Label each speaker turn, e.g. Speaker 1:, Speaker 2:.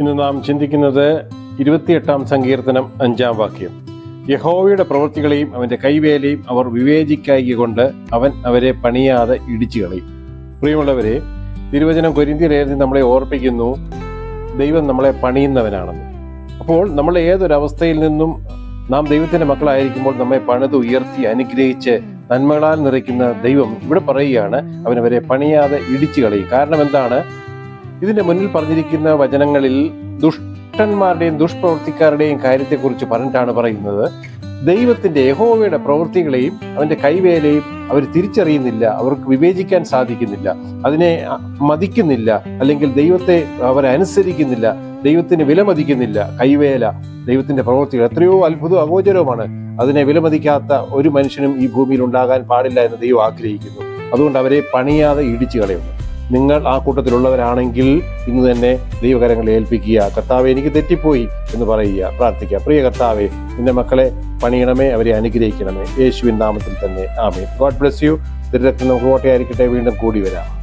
Speaker 1: ഇന്ന് നാം ചിന്തിക്കുന്നത് ഇരുപത്തിയെട്ടാം സങ്കീർത്തനം അഞ്ചാം വാക്യം. യഹോവയുടെ പ്രവൃത്തികളെയും അവന്റെ കൈവേലയും അവർ വിവേചിക്കായി കൊണ്ട് അവൻ അവരെ പണിയാതെ ഇടിച്ചു കളയും. പ്രിയമുള്ളവരെ തിരുവചനം കൊരിന്തിയിലേറി നമ്മളെ ഓർപ്പിക്കുന്നു ദൈവം നമ്മളെ പണിയുന്നവനാണെന്ന്. അപ്പോൾ നമ്മൾ ഏതൊരവസ്ഥയിൽ നിന്നും നാം ദൈവത്തിന്റെ മക്കളായിരിക്കുമ്പോൾ നമ്മെ പണിത് ഉയർത്തി അനുഗ്രഹിച്ച് നന്മകളാൽ നിറയ്ക്കുന്ന ദൈവം ഇവിടെ പറയുകയാണ് അവനവരെ പണിയാതെ ഇടിച്ചു കളയും. കാരണം എന്താണ്? ഇതിന്റെ മുന്നിൽ പറഞ്ഞിരിക്കുന്ന വചനങ്ങളിൽ ദുഷ്ടന്മാരുടെയും ദുഷ്പ്രവർത്തിക്കാരുടെയും കാര്യത്തെക്കുറിച്ച് പറഞ്ഞിട്ടാണ് പറയുന്നത്. ദൈവത്തിന്റെ യഹോവയുടെ പ്രവൃത്തികളെയും അവന്റെ കൈവേലയും അവർ തിരിച്ചറിയുന്നില്ല അവർക്ക് വിവേചിക്കാൻ സാധിക്കുന്നില്ല അതിനെ മതിക്കുന്നില്ല അല്ലെങ്കിൽ ദൈവത്തെ അവരെ അനുസരിക്കുന്നില്ല ദൈവത്തിന് വിലമതിക്കുന്നില്ല. കൈവേല ദൈവത്തിന്റെ പ്രവൃത്തികൾ എത്രയോ അത്ഭുതവും അഗോചരവുമാണ്. അതിനെ വിലമതിക്കാത്ത ഒരു മനുഷ്യനും ഈ ഭൂമിയിൽ ഉണ്ടാകാൻ പാടില്ല എന്ന് ദൈവം ആഗ്രഹിക്കുന്നു. അതുകൊണ്ട് അവരെ പണിയാതെ ഇടിച്ചു കളയുന്നു. നിങ്ങൾ ആ കൂട്ടത്തിലുള്ളവരാണെങ്കിൽ ഇന്ന് തന്നെ ദൈവകരങ്ങളെ ഏൽപ്പിക്കുക. കർത്താവെ എനിക്ക് തെറ്റിപ്പോയി എന്ന് പറയുക. പ്രാർത്ഥിക്കുക. പ്രിയ കർത്താവെ നിന്റെ മക്കളെ പണിയണമേ അവരെ അനുഗ്രഹിക്കണമേ. യേശുവിൻ നാമത്തിൽ തന്നെ. ആമേ ഗോഡ് ബ്ലെസ് യു. ദുരിതത്തിൽ നമുക്ക് കോട്ടയായിരിക്കട്ടെ വീണ്ടും കൂടി വരാം.